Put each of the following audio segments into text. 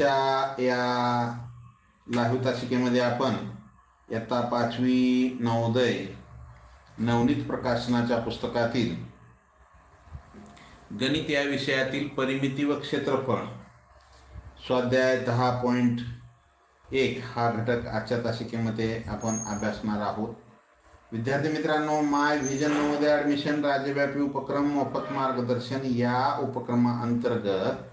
त्या या लाईव्ह तासिकेमध्ये आपण इयत्ता पाचवी नवोदय नवनीत प्रकाशनाच्या पुस्तकातील गणित या विषयातील परिमिती व क्षेत्रफळ स्वाध्याय दहा पॉईंट एक हा घटक आजच्या तासिकेमध्ये आपण अभ्यासणार आहोत. विद्यार्थी मित्रांनो माय व्हिजन नवोदय ॲडमिशन राज्यव्यापी उपक्रम मोफत मार्गदर्शन या उपक्रमाअंतर्गत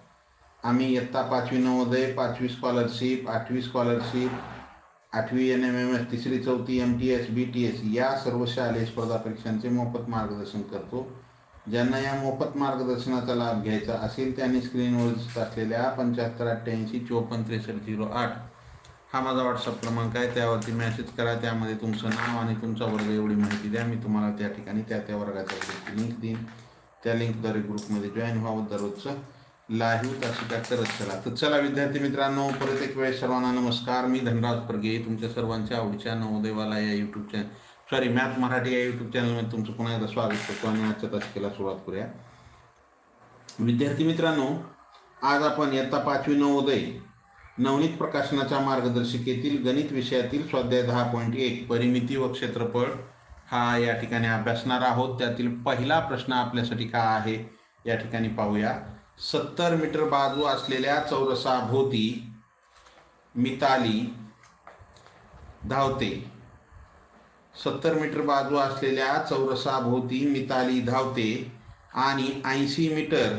आम्ही इयत्ता पाचवी नवोदय पाचवी स्कॉलरशिप आठवी स्कॉलरशिप आठवी एन एम एम एस तिसरी चौथी M T S B T S या सर्व शालेय स्पर्धा परीक्षांचे मोफत मार्गदर्शन करतो. ज्यांना या मोफत मार्गदर्शनाचा लाभ घ्यायचा असेल त्यांनी स्क्रीनवर दिसत असलेल्या पंच्याहत्तर अठ्ठ्याऐंशी चोपन्न त्रेसष्ट झिरो आठ हा माझा व्हॉट्सअप क्रमांक आहे. त्यावरती मेसेज करा. त्यामध्ये तुमचं नाव आणि तुमचा वर्ग एवढी माहिती द्या. मी तुम्हाला त्या ठिकाणी त्या त्या वर्गाच्या लिंक देईन. त्या लिंकद्वारे ग्रुपमध्ये जॉईन व्हावं दररोजचं लाईव्ह तासिका करत चला. तर चला विद्यार्थी मित्रांनो परत एक वेळेस सर्वांना नमस्कार. मी धनराज परगे तुमच्या सर्वांच्या आवडीच्या नवोदयवाला या YouTube channel sorry math Marathi या यूट्यूब चॅनलमध्ये तुमचं पुन्हा एकदा स्वागत करतो. आणि आजच्या तासिकेला सुरुवात करूया. विद्यार्थी मित्रांनो आज आपण इयत्ता पाचवी नवोदय नवनीत प्रकाशनाच्या मार्गदर्शिकेतील गणित विषयातील स्वाध्याय दहा पॉईंट एक परिमिती व क्षेत्रफळ हा या ठिकाणी अभ्यासणार आहोत. त्यातील पहिला प्रश्न आपल्यासाठी काय आहे या ठिकाणी पाहूया. सत्तर मीटर बाजू असलेल्या चौरसाभोवती मिताली धावते. सत्तर मीटर बाजू असलेल्या चौरसाभोवती मिताली धावते आणि ऐंशी मीटर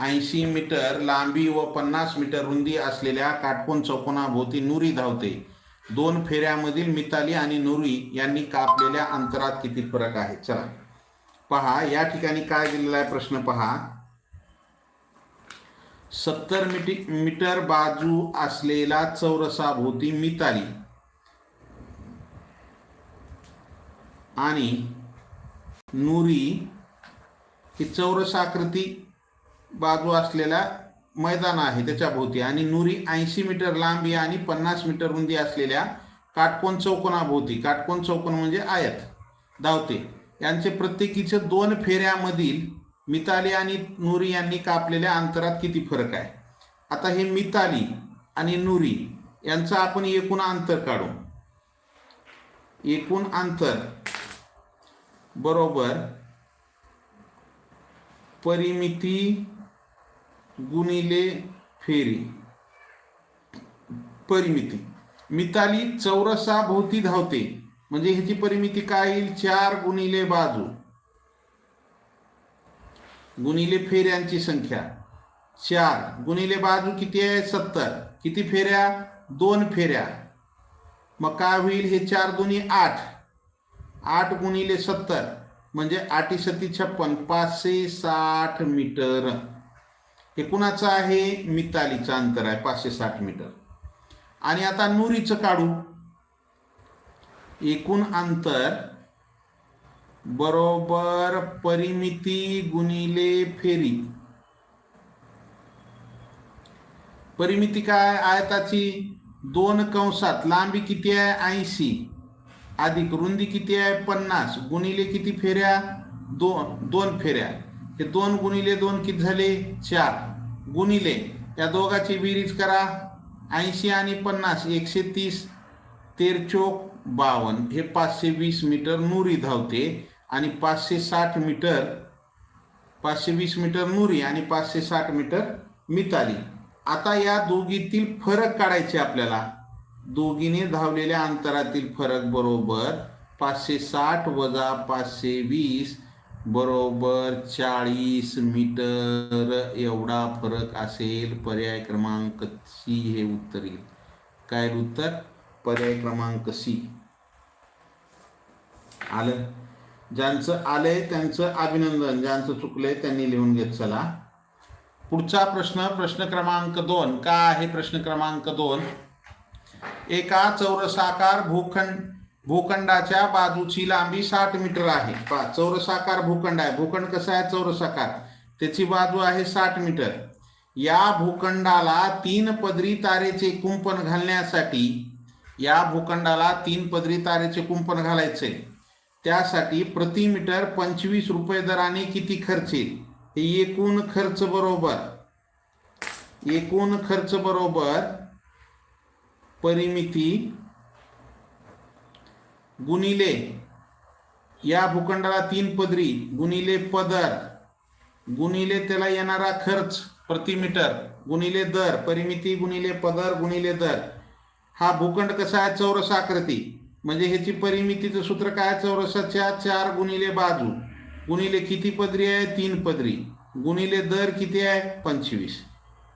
ऐंशी मीटर लांबी व पन्नास मीटर रुंदी असलेल्या काटकोन चौकोनाभोवती नुरी धावते. दोन फेऱ्यामधील मिताली आणि नुरी यांनी कापलेल्या अंतरात किती फरक आहे? चला. पहा या ठिकाणी काय दिलेला आहे प्रश्न पहा. सत्तर मिटी मीटर बाजू असलेला चौरसाभोवती मिताली. आणि नुरी ही चौरसाकृती बाजू असलेला मैदान आहे त्याच्या भोवती. आणि नुरी ऐंशी मीटर लांबी आणि पन्नास मीटर रुंदी असलेल्या काटकोन चौकोनाभोवती काटकोन चौकोन म्हणजे आयत धावते. यांचे प्रत्येकीचे दोन फेऱ्यामधील मिताली आणि नुरी यांनी कापलेल्या अंतरात किती फरक आहे? आता हे मिताली आणि नुरी यांचं आपण एकूण अंतर काढू. एकूण अंतर बरोबर परिमिती गुणिले फेरी. परिमिती. मिताली चौरसा भोवती धावते. म्हणजे ह्याची परिमिती काय येईल? चार गुणिले बाजू. गुणिले फेऱ्यांची संख्या. चार. गुणिले बाजू किती आहे? सत्तर. किती फेऱ्या? दोन फेऱ्या. मग काय होईल? हे चार दोन्ही आठ. आठ गुणिले सत्तर. म्हणजे आठी सती छप्पन. पाचशे साठ मीटर. हे कुणाचं आहे मितालीचं अंतर आहे. पाचशे साठ मीटर. आणि आता नुरीचं काढू. एकूण अंतर बरोबर परिमिती गुणिले फेरी. परिमिती काय? आयताची दोन कंसात लांबी किती आहे? ऐंशी. अधिक रुंदी किती आहे? पन्नास. गुणिले किती फेऱ्या? दोन दोन फेऱ्या. हे दोन गुणिले दोन किती झाले? चार. गुणिले या दोघाची बेरीज करा. ऐंशी आणि पन्नास एकशे तीस. तेरचोक बावन्न हे पाचशे वीस मीटर नुरी धावते आणि पाचशे साठ मीटर पाचशे वीस मीटर नुरी आणि पाचशे साठ मीटर मिताली. आता या दोघीतील फरक काढायचे आपल्याला. दोघीने धावलेल्या अंतरातील फरक बरोबर पाचशे साठ वजा पाचशे वीस बरोबर चाळीस मीटर. एवढा फरक असेल पर्याय क्रमांक सी हे उत्तर येईल काय उत्तर? पर्याय क्रमांक सी. आलं. ज्यांचं आलंय त्यांचं अभिनंदन. ज्यांचं चुकलंय त्यांनी लिहून घेत चला. पुढचा प्रश्न प्रश्न क्रमांक दोन. का आहे प्रश्न क्रमांक दोन? एका चौरसाकार भूखंड भूखंडाच्या बाजूची लांबी साठ मीटर आहे. पा चौरसाकार भूखंड आहे. भूखंड कसा आहे? चौरसाकार. त्याची बाजू आहे साठ मीटर. या भूखंडाला तीन पदरी तारेचे कुंपण घालण्यासाठी या भूखंडाला तीन पदरी तारेचे कुंपण घालायचे. त्यासाठी प्रति मीटर पंचवीस रुपये दराने किती खर्च येईल? हे एकूण खर्च बरोबर एकूण खर्च बरोबर परिमिती गुणिले या भूखंडाला तीन पदरी गुणिले पदर गुणिले त्याला येणारा खर्च प्रति मीटर गुणिले दर परिमिती गुणिले पदर गुणिले दर. हा भूखंड कसा आहे? चौरस आकृती. म्हणजे ह्याची परिमितीचं सूत्र काय आहे? चौरसाच्या चार गुणिले बाजू. गुणिले किती पदरी आहे? तीन पदरी. गुणिले दर किती आहे? पंचवीस.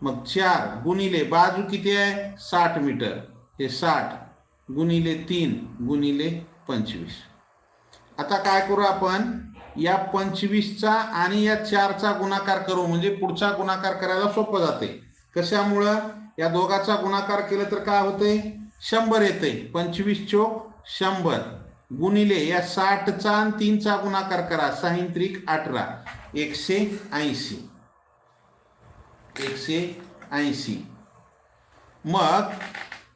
मग चार गुणिले बाजू किती आहे? साठ मीटर. हे साठ गुणिले तीन गुणिले पंचवीस. आता काय करू आपण? या पंचवीसचा आणि या चारचा गुणाकार करू. म्हणजे पुढचा गुणाकार करायला सोपं जाते. कशामुळं? या दोघाचा गुणाकार केलं तर काय होते शंभर येते पंचवीस चोक शंभर गुणिले या साठचा आणि तीनचा गुणाकार करा. साहीन अठरा. एकशे ऐंशी. एकशे ऐंशी. मग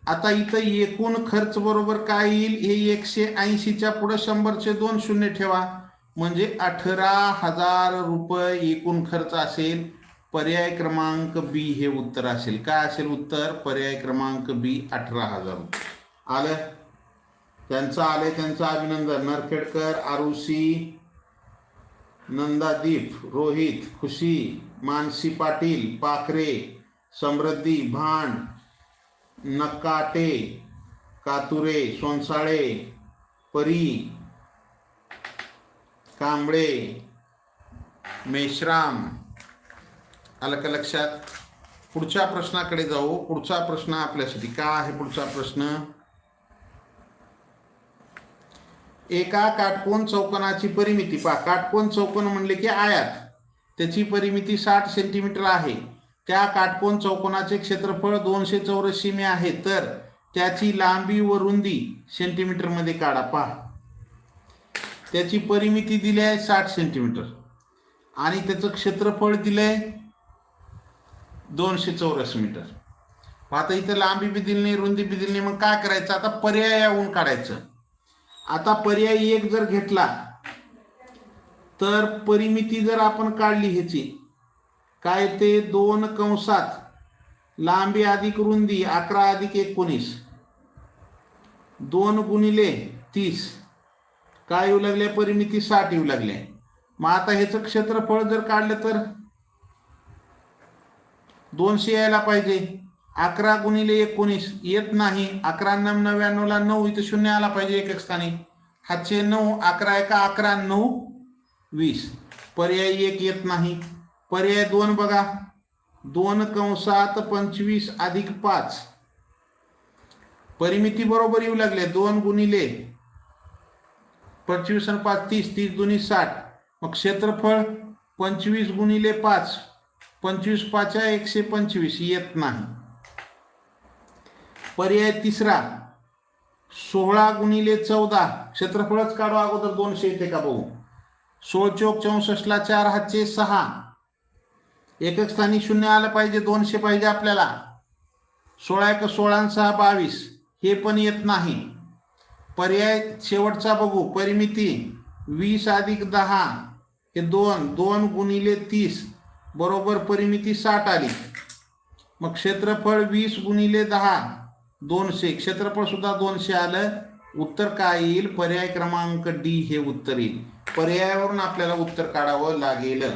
आता इथं एकूण खर्च बरोबर काय येईल? हे एकशे ऐंशीच्या पुढे शंभरचे दोन शून्य ठेवा. म्हणजे अठरा हजार रुपये एकूण खर्च असेल. पर्याय क्रमांक बी हे उत्तर असेल. काय असेल उत्तर? पर्याय क्रमांक बी अठरा हजार रुपये. आलं? त्यांचं आले त्यांचं अभिनंदन. नरखेडकर आरुषी नंदादीप रोहित खुशी मानसी पाटील पाखरे समृद्धी भांड नकाटे कातुरे सोनसाळे परी कांबळे मेश्राम. आलं का लक्षात? पुढच्या प्रश्नाकडे जाऊ. पुढचा प्रश्न आपल्यासाठी. काय आहे पुढचा प्रश्न? एका काटकोन चौकोनाची परिमिती. पहा काटकोन चौकोन म्हणले की आयात. त्याची परिमिती साठ सेंटीमीटर आहे. त्या काटकोन चौकोनाचे क्षेत्रफळ दोनशे चौरस मी आहे. तर त्याची लांबी व रुंदी सेंटीमीटरमध्ये काढा पहा. त्याची परिमिती दिली आहे साठ सेंटीमीटर आणि त्याचं क्षेत्रफळ दिलं आहे दोनशे चौरस मीटर. आता इथं लांबी बी दिली नाही रुंदी बी दिली नाही मग काय करायचं? आता पर्यायावरून काढायचं. आता पर्यायी एक जर घेतला तर परिमिती जर आपण काढली ह्याची काय ते दोन कंसात लांबी अधिक रुंदी अकरा अधिक एकोणीस दोन गुणिले तीस काय येऊ लागले? परिमिती साठ येऊ लागले. मग आता ह्याचं क्षेत्रफळ जर काढलं तर? दोनशे यायला पाहिजे. अकरा गुणिले एकोणीस. येत नाही. अकरा नम नव्याण्णवला नऊ इथं शून्य आला पाहिजे एक एक स्थानी. हातशे नऊ अकरा एका अकरा नऊ वीस. पर्याय एक येत नाही. पर्याय दोन बघा. दोन कंसात पंचवीस अधिक पाच. परिमिती बरोबर येऊ लागले. दोन गुणिले पंचवीस आणि पाच तीस. तीस दोन्ही साठ. मग क्षेत्रफळ पंचवीस गुणिले पाच. पंचवीस पाच्या एकशे पंचवीस येत नाही. पर्याय तिसरा. सोळा गुणिले चौदा. क्षेत्रफळच काढू अगोदर दोनशे येते का भाऊ? सोळ चौक चौसष्टला चार हातचे सहा. एकक स्थानी शून्य आलं पाहिजे दोनशे पाहिजे आपल्याला. सोळा एक सोळा सहा बावीस. हे पण येत नाही. पर्याय शेवटचा बघू. परिमिती वीस अधिक दहा हे दोन. दोन गुणिले तीस. बरोबर परिमिती साठ आली. मग क्षेत्रफळ वीस गुणिले दहा. दोनशे क्षेत्रफळ सुद्धा दोनशे आलं. उत्तर काय येईल? पर्याय क्रमांक डी हे उत्तर येईल. पर्यायावरून आपल्याला उत्तर काढावं लागेल.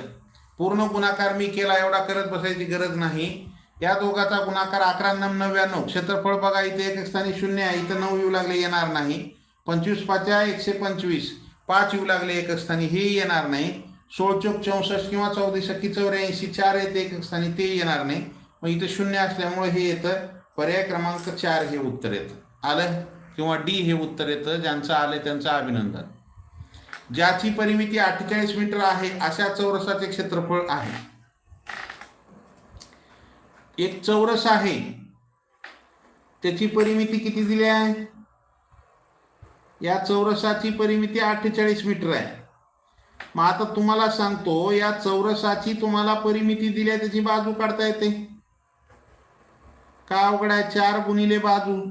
पूर्ण गुणाकार मी केला एवढा करत बसायची गरज नाही. या दोघाचा गुणाकार अकरा नम नव्याण्णव. क्षेत्रफळ बघा इथे एक स्थानी शून्य आहे. इथं नऊ येऊ लागले येणार नाही. पंचवीस पाच्या एकशे पंचवीस. पाच येऊ लागले एक स्थानी. हे येणार नाही. सोळ चौक चौसष्ट किंवा चौतीस की चौऱ्याऐंशी चार येते एक स्थानी. ते येणार नाही. मग इथं शून्य असल्यामुळे हे येतं. पर्याय क्रमांक चार हे उत्तर येतं. आलं? किंवा डी हे उत्तर येतं ज्यांचं आलं त्यांचं अभिनंदन. ज्याची परिमिती अठ्ठेचाळीस मीटर आहे अशा चौरसाचे क्षेत्रफळ आहे. एक चौरस आहे. त्याची परिमिती किती दिली आहे? या चौरसाची परिमिती अठ्ठेचाळीस मीटर आहे. मग आता तुम्हाला सांगतो या चौरसाची तुम्हाला परिमिती दिली आहे त्याची बाजू काढता येते. का अवघड आहे चार गुणिले बाजू.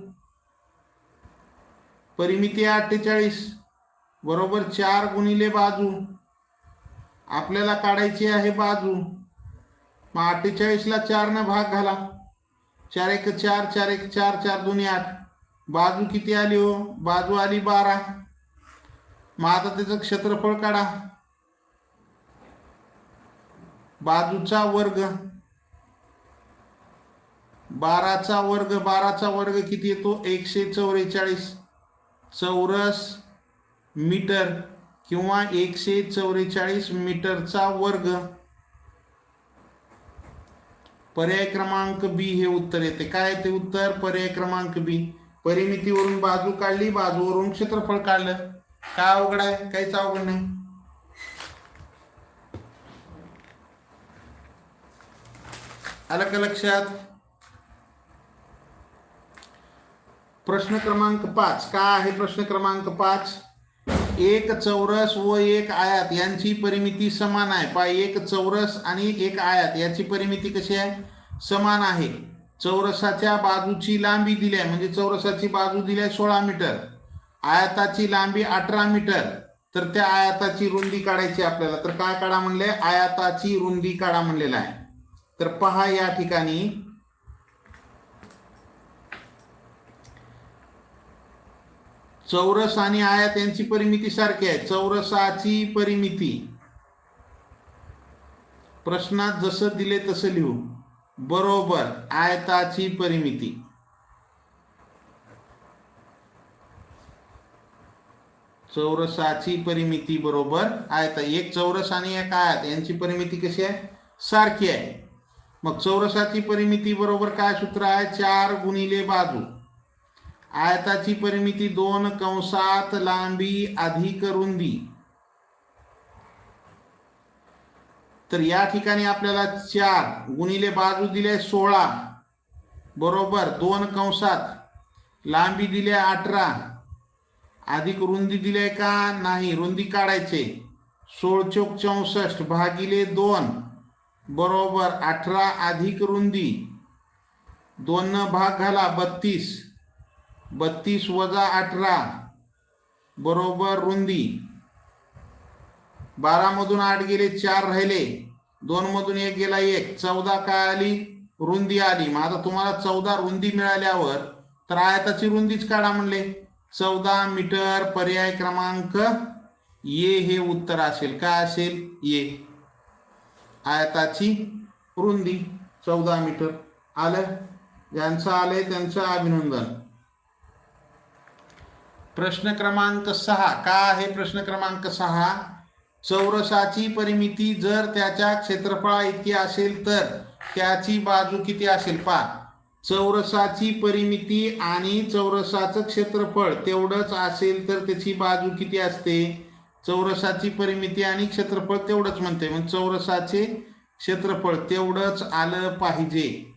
परिमिती अठ्ठेचाळीस बरोबर चार गुणिले बाजू. आपल्याला काढायची आहे बाजू. मग अठ्ठेचाळीसला चारनं भाग घाला. चार एक चार चार एक चार चार दोन्ही आठ. बाजू किती आली हो? बाजू आली बारा. मग आता त्याचं क्षेत्रफळ काढा. बाजूचा वर्ग. बाराचा वर्ग बाराचा वर्ग किती येतो? एकशे चौवेचाळीस. चौरस मीटर किंवा एकशे चौवेचाळीस मीटरचा वर्ग. पर्याय क्रमांक बी हे उत्तर येते. काय ते उत्तर? पर्याय क्रमांक बी परिमितीवरून बाजू काढली बाजूवरून क्षेत्रफळ काढलं. काय अवघड आहे? काहीच अवघड नाही. आलं का लक्षात? प्रश्न क्रमांक पाच. का आहे प्रश्न क्रमांक पाच? एक चौरस व एक आयात यांची परिमिती समान आहे. पा एक चौरस आणि एक आयात याची परिमिती कशी आहे? समान आहे. चौरसाच्या बाजूची लांबी दिली आहे. म्हणजे चौरसाची बाजू दिली आहे सोळा मीटर. आयाताची लांबी अठरा मीटर. तर त्या आयाताची रुंदी काढायची आपल्याला. तर काय काढा म्हणले? आयाताची रुंदी काढा म्हणलेलं आहे. तर पहा या ठिकाणी. चौरस आणि आयात यांची परिमिती सारखी आहे. चौरसाची परिमिती. प्रश्नात जसं दिले तसं लिहू. बरोबर आयताची परिमिती. चौरसाची परिमिती बरोबर आयता. एक चौरस आणि एक आयात यांची परिमिती कशी आहे? सारखी आहे. मग चौरसाची परिमिती बरोबर काय सूत्र आहे? चार गुणिले बाजू. आयताची परिमिती दोन कंसात लांबी अधिक रुंदी. तर या ठिकाणी आपल्याला चार गुणिले बाजू दिले सोळा बरोबर दोन कंसात. लांबी दिली अठरा अधिक रुंदी दिले का? नाही रुंदी काढायचे. सोळ चौक चौसष्ट भागिले दोन बरोबर अठरा अधिक रुंदी. दोन भाग घाला बत्तीस. बत्तीस वजा अठरा. बरोबर रुंदी. बारामधून आठ गेले चार राहिले. दोन मधून एक गेला एक. चौदा काय आली? रुंदी आली. मग आता तुम्हाला चौदा रुंदी मिळाल्यावर तर आयताची रुंदीच काढा म्हणले. चौदा मीटर पर्याय क्रमांक ये हे उत्तर असेल. काय असेल? ये आयताची रुंदी चौदा मीटर. आलं? ज्यांचं आलंय त्यांचं अभिनंदन. प्रश्न क्रमांक सहा. का आहे प्रश्न क्रमांक सहा? चौरसाची परिमिती जर त्याच्या क्षेत्रफळा इतकी असेल तर त्याची बाजू किती असेल? पा चौरसाची परिमिती आणि चौरसाचं क्षेत्रफळ तेवढंच असेल तर त्याची बाजू किती असते? चौरसाची परिमिती आणि क्षेत्रफळ तेवढंच म्हणते. मग चौरसाचे क्षेत्रफळ तेवढंच आलं पाहिजे.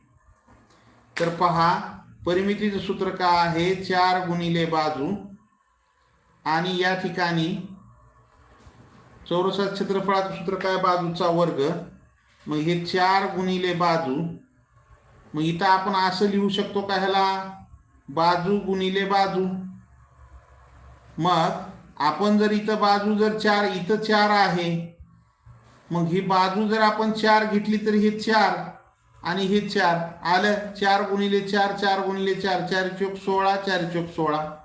तर पहा परिमितीचं सूत्र काय आहे? चार गुणिले बाजू. आणि या ठिकाणी चौरसात क्षेत्रफळाचं सूत्र काय? बाजूचा वर्ग. मग हे चार गुणिले बाजू. मग इथं आपण असं लिहू शकतो का ह्याला? बाजू गुणिले बाजू. मग आपण जर इथं बाजू जर चार इथं चार आहे. मग ही बाजू जर आपण चार घेतली तर हे चार आणि हे चार. आलं? चार गुणिले चार चार गुणिले चार. चार चोक सोळा चार चोक सोळा.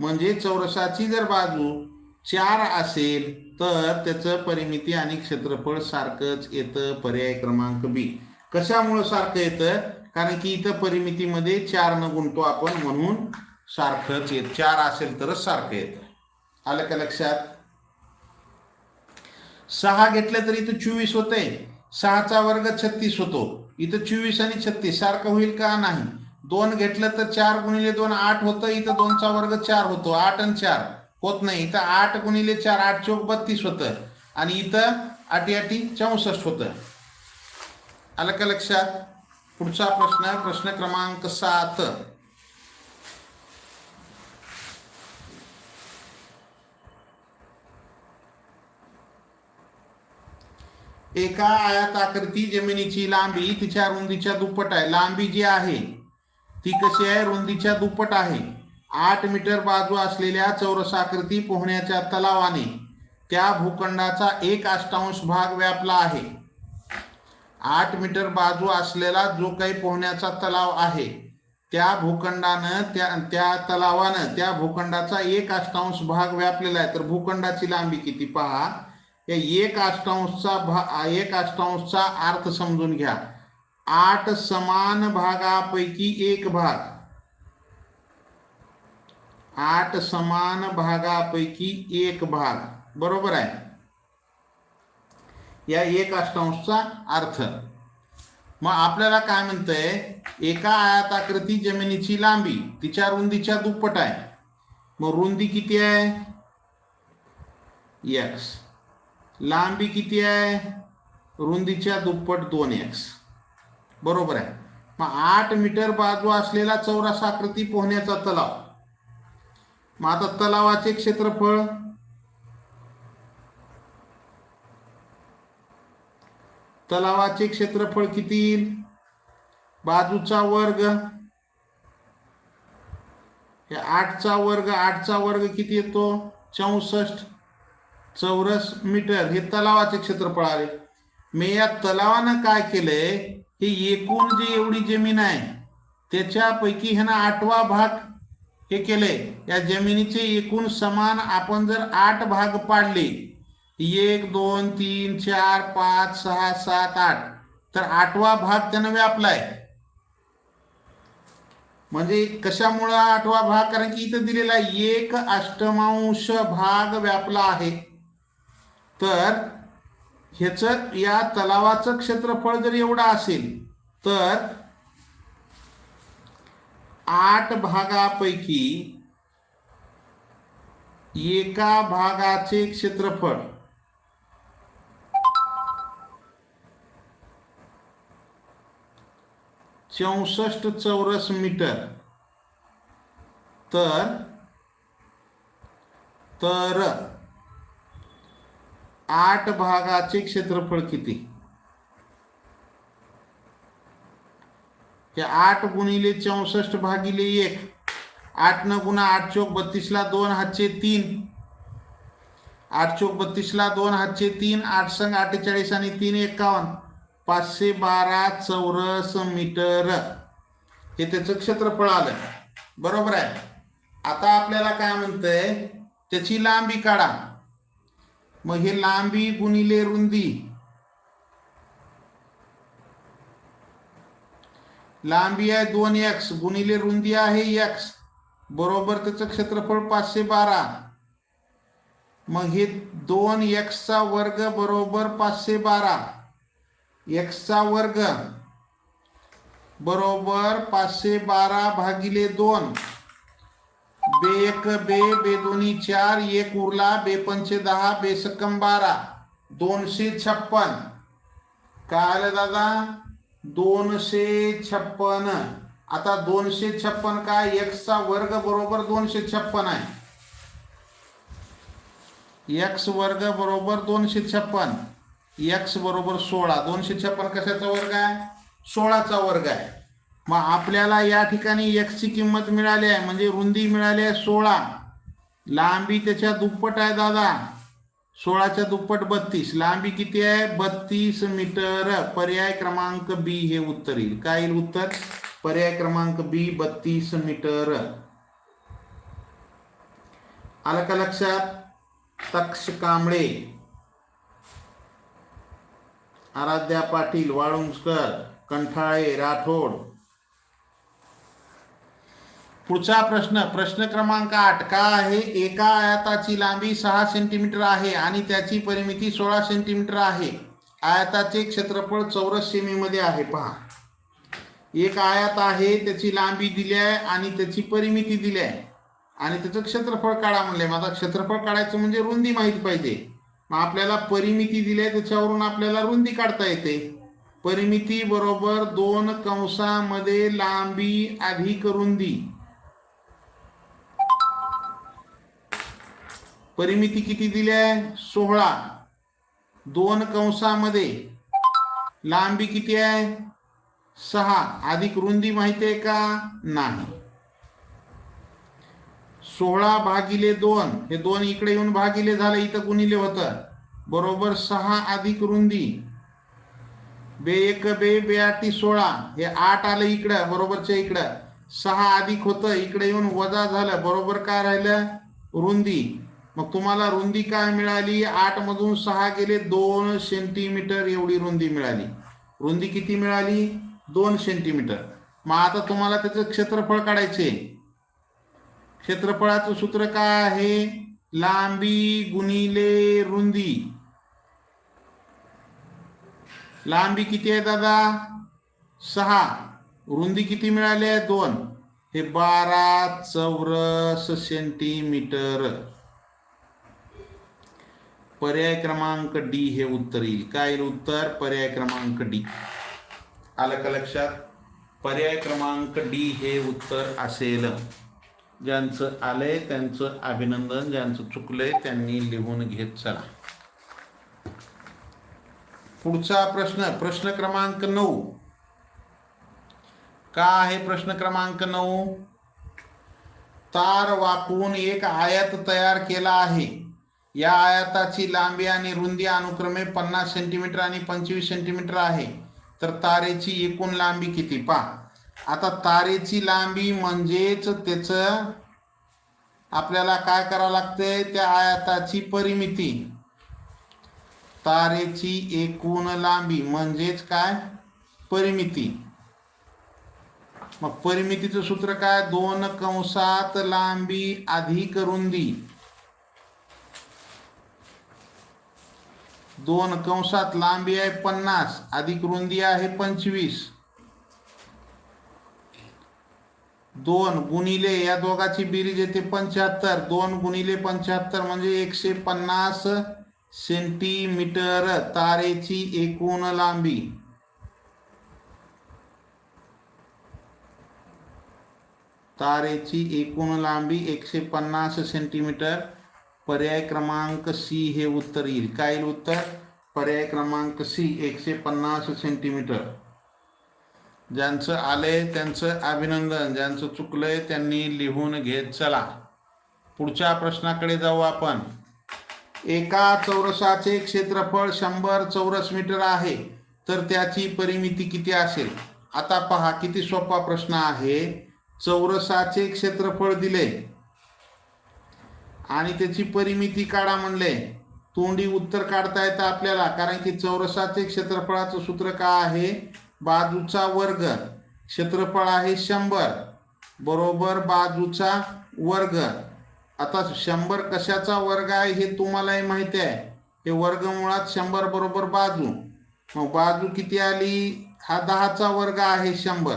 म्हणजे चौरसाची जर बाजू चार असेल तर त्याचं परिमिती आणि क्षेत्रफळ सारखंच येतं पर्याय क्रमांक बी कशामुळं सारखं येतं? कारण की इथं परिमितीमध्ये चार न गुणतो आपण म्हणून सारखंच येत. चार असेल तरच सारखं येतं. आलं का लक्षात? सहा घेतलं तर इथं चोवीस होतंय. सहाचा वर्ग छत्तीस होतो. इथं चोवीस आणि छत्तीस सारखं होईल का? नाही. दोन घेतलं तर चार गुणिले दोन आठ होतं इथं दोनचा वर्ग चार होतो आठ आणि चार. होत नाही. इथं आठ गुणिले चार आठ चौक बत्तीस होतं. आणि इथं आठी आठी चौसष्ट होतं. आलं का लक्षात? पुढचा प्रश्न प्रश्न क्रमांक सात. एका आयताकृती जमिनीची लांबी तिच्या रुंदीच्या दुप्पट आहे. लांबी जी आहे ती कशी आहे? रुंदीच्या दुप्पट आहे. आठ मीटर बाजू असलेल्या चौरसाकृती पोहण्याच्या तलावाने त्या भूखंडाचा एक अष्टांश भाग व्यापला आहे. आठ मीटर बाजू असलेला जो काही पोहण्याचा तलाव आहे त्या भूखंडानं त्या त्या तलावानं त्या भूखंडाचा एक अष्टांश भाग व्यापलेला आहे. तर भूखंडाची लांबी किती पहा? या एक अष्टांशचा भा एक अष्टांशचा अर्थ समजून घ्या. आठ समान भागापैकी एक भाग. आठ समान भागापैकी एक भाग. बरोबर आहे. या एक अष्टांशचा अर्थ. मग आपल्याला काय म्हणतंय? एका आयताकृती जमिनीची लांबी तिच्या रुंदीच्या दुप्पट आहे. मग रुंदी किती आहे? एक्स लांबी किती आहे? रुंदीच्या दुप्पट दोन एक्स बरोबर आहे. मग आठ मीटर बाजू असलेला चौरस आकृती पोहण्याचा तलाव. मग आता तलावाचे क्षेत्रफळ? तलावाचे क्षेत्रफळ किती येईल? बाजूचा वर्ग? हे आठचा वर्ग आठचा वर्ग किती येतो? चौसष्ट. चौरस मीटर हे तलावाचे क्षेत्रफळ आले मी या तलावानं काय केलंय? हे एकूण जी एवढी जमीन आहे त्याच्यापैकी ह्यानं आठवा भाग हे केले. या जमिनीचे एकूण समान आपण जर आठ भाग पाडले एक दोन तीन चार पाच सहा सात आठ तर आठवा भाग त्यानं व्यापलाय. म्हणजे कशामुळं आठवा भाग? कारण की इथं दिलेला एक अष्टमांश भाग व्यापला आहे. तर ह्याचं या तलावाचं क्षेत्रफळ जर एवढं असेल तर आठ भागापैकी एका भागाचे क्षेत्रफळ चौसष्ट चौरस मीटर. तर तर आठ भागाचे क्षेत्रफळ किती? हे आठ गुणिले चौसष्ट भागिले एक. आठ न गुणा आठ चोक बत्तीसला दोन हातचे तीन. आठ चोक बत्तीसला दोन हातचे तीन. आठ संग अठ्ठेचाळीस आणि तीन एकावन्न. पाचशे बारा चौरस मीटर. हे त्याचं क्षेत्रफळ आलं बरोबर आहे. आता आपल्याला काय म्हणतंय? त्याची लांबी काढा. मग हे लांबी गुणिले रुंदी. लांबी आहे दोन एक्स गुणिले रुंदी आहे एक्स बरोबर त्याचं क्षेत्रफळ पाचशे बारा. मग हे दोन एक्सचा वर्ग बरोबर पाचशे बारा. एक्सचा वर्ग बरोबर पाचशे बारा भागिले दोन. बे एक बे बे दोन्ही चार एक उरला बे पंचे दहा बेसक्कम बारा दोनशे छप्पन. काय आलं दादा? दोनशे छप्पन. आता दोनशे छप्पन काय? एक्सचा वर्ग बरोबर दोनशे छप्पन आहे. एक्स वर्ग बरोबर दोनशे छप्पन. एक्स बरोबर सोळा. दोनशे छप्पन कशाचा वर्ग आहे? सोळाचा वर्ग आहे. मग आपल्याला या ठिकाणी एक्सची किंमत मिळाली आहे. म्हणजे रुंदी मिळाली आहे सोळा. लांबी त्याच्या दुप्पट आहे दादा. सोळाच्या दुप्पट बत्तीस. लांबी किती आहे? बत्तीस मीटर. पर्याय क्रमांक बी हे उत्तर येईल. काय येईल उत्तर? पर्याय क्रमांक बी बत्तीस मीटर. आलं का लक्षात? तक्ष कांबळे. आराध्या पाटील वाळुंजकर कंठाळे राठोड. पुढचा प्रश्न प्रश्न क्रमांक आठ. का आहे? एका आयताची लांबी सहा सेंटीमीटर आहे आणि त्याची परिमिती सोळा सेंटीमीटर आहे. आयताचे क्षेत्रफळ चौरस सेमीमध्ये आहे. पहा. एक आयात आहे त्याची लांबी दिली आहे आणि त्याची परिमिती दिली आहे आणि त्याचं क्षेत्रफळ काढा म्हणले माझा क्षेत्रफळ काढायचं म्हणजे रुंदी माहीत पाहिजे. मग आपल्याला परिमिती दिली आहे त्याच्यावरून आपल्याला रुंदी काढता येते. परिमिती बरोबर दोन कंसामध्ये लांबी अधिक रुंदी. परिमिती किती दिली आहे? सोळा. दोन कंसामध्ये. लांबी किती आहे? सहा. अधिक रुंदी माहिती आहे का? नाही. सोळा भागिले दोन. हे दोन इकडे येऊन भागिले झालं इथं गुणिले होतं. बरोबर सहा अधिक रुंदी. बे एक बे बे आठी सोळा. हे आठ आलं इकडं बरोबरच्या इकडं. सहा अधिक होतं इकडे येऊन वजा झालं. बरोबर काय राहिलं? रुंदी. मग तुम्हाला रुंदी काय मिळाली? आठ मधून सहा गेले दोन सेंटीमीटर एवढी रुंदी मिळाली. रुंदी किती मिळाली? दोन सेंटीमीटर मग आता तुम्हाला त्याचं क्षेत्रफळ काढायचे क्षेत्रफळाचं सूत्र काय आहे? लांबी गुणिले रुंदी. लांबी किती आहे दादा? सहा. रुंदी किती मिळाली आहे? दोन. हे बारा चौरस सेंटीमीटर पर्याय क्रमांक डी हे उत्तर येईल. काय येईल उत्तर? पर्याय क्रमांक डी. आलं का लक्षात? पर्याय क्रमांक डी हे उत्तर असेल. ज्यांचं आलंय त्यांचं अभिनंदन ज्यांचं चुकलंय त्यांनी लिहून घेत चला. पुढचा प्रश्न प्रश्न क्रमांक नऊ. का आहे प्रश्न क्रमांक नऊ? तार वापरून एक आयात तयार केला आहे. या आयाताची लांबी आणि रुंदी अनुक्रमे पन्नास सेंटीमीटर आणि पंचवीस सेंटीमीटर आहे. तर तारेची एकूण लांबी किती? पा आता तारेची लांबी म्हणजेच त्याचं आपल्याला काय करावं लागतंय? त्या आयाताची परिमिती. तारेची एकूण लांबी म्हणजेच काय? परिमिती. मग परिमितीचं सूत्र काय? दोन कंसात लांबी अधिक रुंदी. दोन कंसात लांबी आहे पन्नास अधिक रुंदी आहे पंचवीस. दोन गुणिले या दोघाची बेरीज येते पंच्याहत्तर. दोन गुणिले पंच्याहत्तर म्हणजे एकशे पन्नास सेंटीमीटर तारेची एकूण लांबी. तारेची एकूण लांबी एकशे पन्नास सेंटीमीटर पर्याय क्रमांक सी हे उत्तर येईल. काय येईल उत्तर? पर्याय क्रमांक सी एकशे पन्नास सेंटीमीटर ज्यांचं आलंय त्यांचं अभिनंदन ज्यांचं चुकलंय त्यांनी लिहून घेत चला. पुढच्या प्रश्नाकडे जाऊ आपण. एका चौरसाचे क्षेत्रफळ शंभर चौरस मीटर आहे तर त्याची परिमिती किती असेल? आता पहा किती सोपा प्रश्न आहे. चौरसाचे क्षेत्रफळ दिले. आणि त्याची परिमिती काढा म्हणले. तोंडी उत्तर काढता येतं आपल्याला कारण की चौरसाचे क्षेत्रफळाचं सूत्र काय आहे? बाजूचा वर्ग. क्षेत्रफळ आहे शंभर. बरोबर बाजूचा वर्ग. आता शंभर कशाचा वर्ग आहे हे तुम्हालाही माहिती आहे. हे वर्ग मुळात शंभर बरोबर बाजू. मग बाजू किती आली? हा दहाचा वर्ग आहे शंभर.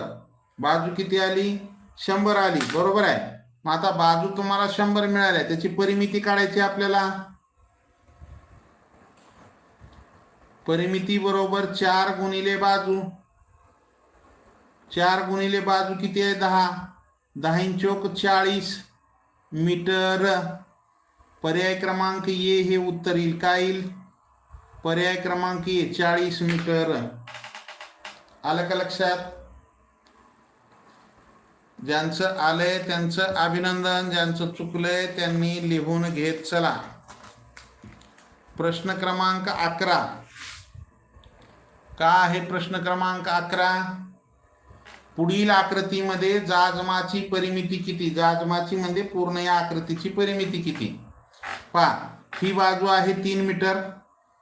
बाजू किती आली? शंभर आली. बरोबर आहे? मग आता बाजू तुम्हाला शंभर मिळाल्या त्याची परिमिती काढायची आपल्याला? परिमिती बरोबर चार गुणिले बाजू. चार गुणिले बाजू किती आहे? दहा. दहा चौक चाळीस मीटर. पर्याय क्रमांक ए हे उत्तर येईल. काय येईल? पर्याय क्रमांक ए चाळीस मीटर. आलं का लक्षात? ज्यांचं आलंय त्यांचं अभिनंदन ज्यांचं चुकलंय त्यांनी लिहून घेत चला. प्रश्न क्रमांक अकरा. का आहे प्रश्न क्रमांक अकरा? पुढील आकृतीमध्ये जाजमाची परिमिती किती? जाजमाची म्हणजे पूर्ण या आकृतीची परिमिती किती? पहा ही बाजू आहे तीन मीटर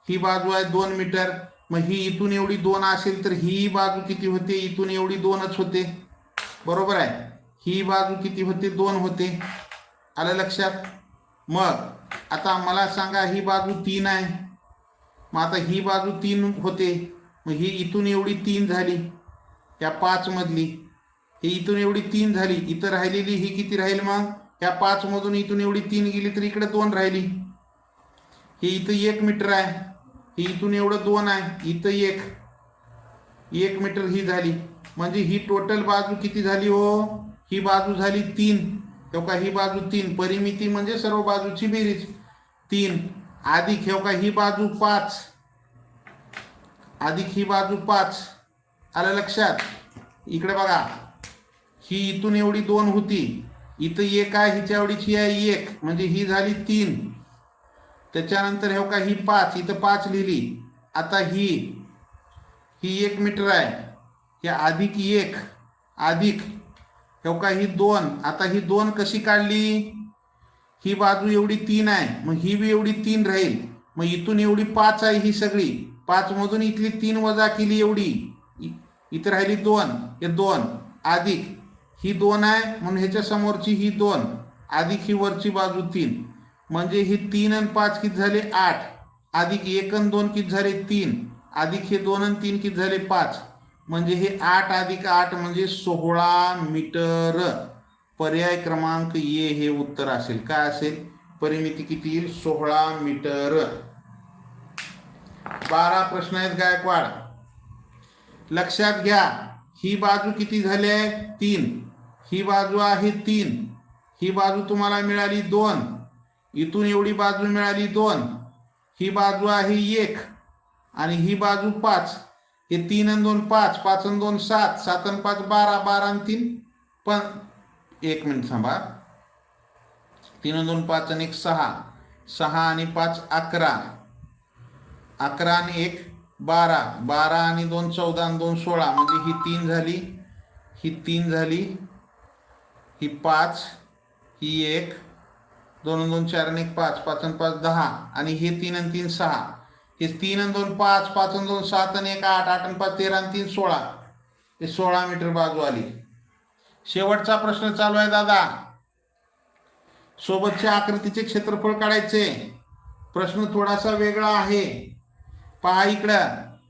ही बाजू आहे दोन मीटर. मग ही इथून एवढी दोन असेल तर ही बाजू किती होते? इथून एवढी दोनच होते. बरोबर आहे. ही बाजू किती होते? दोन होते. आलं लक्षात? मग आता मला सांगा ही बाजू तीन आहे. मग आता ही बाजू तीन होते. मग ही इथून एवढी तीन झाली. या पाचमधली ही इथून एवढी तीन झाली. इथं राहिलेली ही किती राहील मग? या पाचमधून इथून एवढी तीन गेली तर इकडे दोन राहिली. ही इथं एक मीटर आहे. ही इथून एवढं दोन आहे. इथं एक. एक मीटर ही झाली. म्हणजे ही टोटल बाजू किती झाली हो? ही बाजू झाली तीन. ठेव का? ही बाजू तीन. परिमिती म्हणजे सर्व बाजूची बेरीज. तीन. अधिक ठेव का? ही बाजू पाच. अधिक ही बाजू पाच. आलं लक्षात? इकडे बघा. ही इथून एवढी दोन होती. इथं एक आहे हिच्या आवडीची आहे एक. म्हणजे ही झाली तीन. त्याच्यानंतर हे का? ही पाच. इथं पाच लिहिली. आता ही ही एक मीटर आहे. हे अधिक एक अधिक हे का ही दोन. आता ही दोन कशी काढली? ही बाजू एवढी तीन आहे मग ही बी एवढी तीन राहील. मग इथून एवढी पाच आहे ही सगळी. पाच मधून इथली तीन वजा केली एवढी. इ- इथं राहिली दोन. हे दोन. अधिक ही दोन आहे म्हणून ह्याच्या समोरची ही दोन. अधिक ही वरची बाजू तीन. म्हणजे ही तीन आणि पाच किती झाले? आठ. अधिक एक आणि दोन किती झाले? तीन. अधिक हे दोन आणि तीन किती झाले? पाच. म्हणजे हे आठ अधिक आठ म्हणजे सोळा मीटर. पर्याय क्रमांक ए हे उत्तर असेल. काय असेल? परिमिती किती येईल? सोळा मीटर. बारा प्रश्न आहेत गायकवाड. लक्षात घ्या ही बाजू किती झाली आहे? तीन. ही बाजू आहे तीन. ही बाजू तुम्हाला मिळाली दोन. इथून एवढी बाजू मिळाली दोन. ही बाजू आहे एक आणि ही बाजू पाच. हे तीन आणि दोन पाच पाच आणि दोन सात सात आणि पाच बारा बारा आणि तीन. पण एक मिनिट थांबा. तीन आणि दोन पाच आणि एक सहा. सहा आणि पाच अकरा. अकरा आणि एक बारा. बारा आणि दोन चौदा आणि दोन सोळा. म्हणजे ही तीन झाली. ही तीन झाली. ही पाच ही एक. दोन दोन चार आणि एक पाच. पाच आणि पाच दहा. आणि हे तीन आणि तीन सहा. हे तीन आणि दोन पाच पाच आणि दोन सात आणि एक आठ आठ आणि पाच तेरा आणि तीन सोळा. हे सोळा मीटर बाजू आली. शेवटचा प्रश्न चालू आहे दादा. सोबतच्या आकृतीचे क्षेत्रफळ काढायचे. प्रश्न थोडासा वेगळा आहे. पहा इकडं.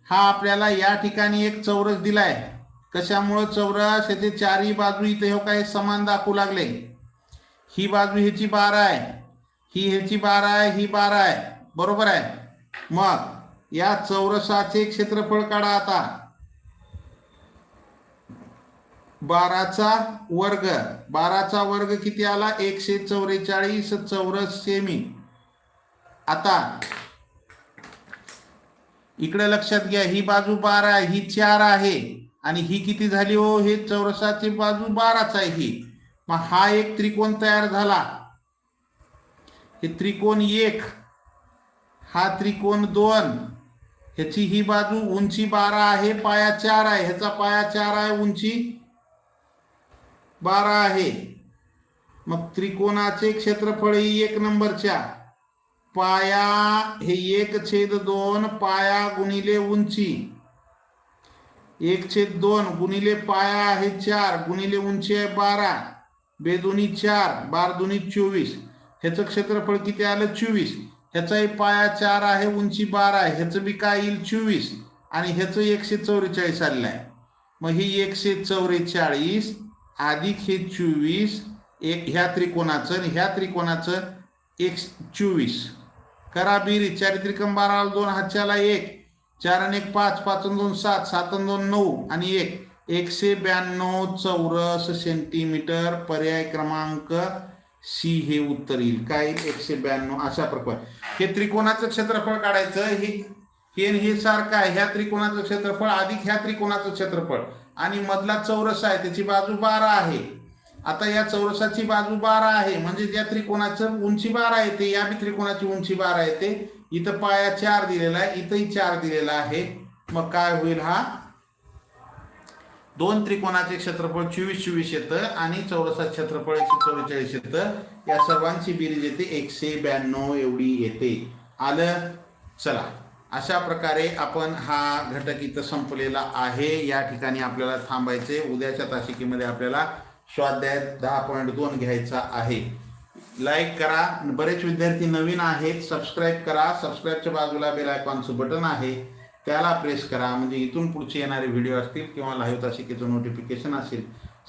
हा आपल्याला या ठिकाणी एक चौरस दिलाय. कशामुळं चौरस? याचे चारही बाजू इथे हो काय? समान दाखवू लागले. ही बाजू ह्याची बारा आहे. ही ह्याची बारा आहे ही बारा आहे. बरोबर आहे? मग या चौरसाचे क्षेत्रफळ काढा आता. बाराचा वर्ग. बाराचा वर्ग किती आला? एकशे चौवेचाळीस चौरस सेमी. आता इकडे लक्षात घ्या ही बाजू बारा आहे ही चार आहे. आणि ही किती झाली हो? हे चौरसाची बाजू बाराच आहे ही. मग हा एक त्रिकोण तयार झाला. हे त्रिकोण एक. हा त्रिकोण दोन. ह्याची ही बाजू उंची बारा आहे पाया चार आहे. ह्याचा पाया चार आहे उंची बारा आहे. मग त्रिकोणाचे क्षेत्रफळ ही एक नंबरच्या. पाया हे एक छेद दोन पाया गुणिले उंची. एक छेद दोन गुणिले पाया आहे चार गुणिले उंची आहे बारा. बेदुनी चार बार दुनी चोवीस. ह्याचं क्षेत्रफळ किती आलं? चोवीस. ह्याचाही पाया चार आहे उंची बारा आहे. ह्याचं बी काय येईल? चोवीस. आणि ह्याचं एकशे चौवेचाळीस आलेलं आहे. मग ही एकशे चौवेचाळीस अधिक हे चोवीस एक ह्या त्रिकोणाचं आणि ह्या त्रिकोणाचं एक चोवीस. करा बिरी चारित्रिकम बारा दोन हातच्याला एक. चार आणि एक पाच. पाच दोन सात. सात दोन नऊ. आणि एक. एकशे ब्याण्णव चौरस सेंटीमीटर पर्याय क्रमांक सी हे उत्तर येईल. काय? एकशे ब्याण्णव. अशा प्रकारे. हे त्रिकोणाचं क्षेत्रफळ काढायचं. हे हे हे सारखं आहे. ह्या त्रिकोणाचं क्षेत्रफळ अधिक ह्या त्रिकोणाचं क्षेत्रफळ. आणि मधला चौरस आहे. त्याची बाजू बारा आहे. आता या चौरसाची बाजू बारा आहे. म्हणजे ज्या त्रिकोणाचं उंची बारा येते या बी त्रिकोणाची उंची बारा येते इथं पाया चार दिलेला आहे. इथंही चार दिलेला आहे. मग काय होईल हा? दोन त्रिकोणाचे क्षेत्रफळ चोवीस चोवीस येतं आणि चौरसात क्षेत्रफळ एकशे चव्वेचाळीस येतं. या सर्वांची बेरीज येते. एकशे ब्याण्णव एवढी येते. आलं? चला. अशा प्रकारे आपण हा घटक इथं संपलेला आहे. या ठिकाणी आपल्याला थांबायचे उद्याच्या तासिकेमध्ये आपल्याला स्वाध्याय दहा पॉईंट दोन घ्यायचा आहे. लाईक करा. बरेच विद्यार्थी नवीन आहेत. सबस्क्राईब करा. सबस्क्राईबच्या बाजूला बेल आयकॉनचं बटन आहे. त्याला प्रेस करा. म्हणजे इथून पुढचे येणारे व्हिडिओ असतील किंवा लाईव्ह तासिकेचं नोटिफिकेशन असेल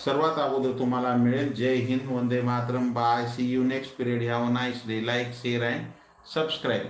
सर्वात अगोदर तुम्हाला मिळेल. जय हिंद वंदे Mataram. Bye see you next period have nice day like share and subscribe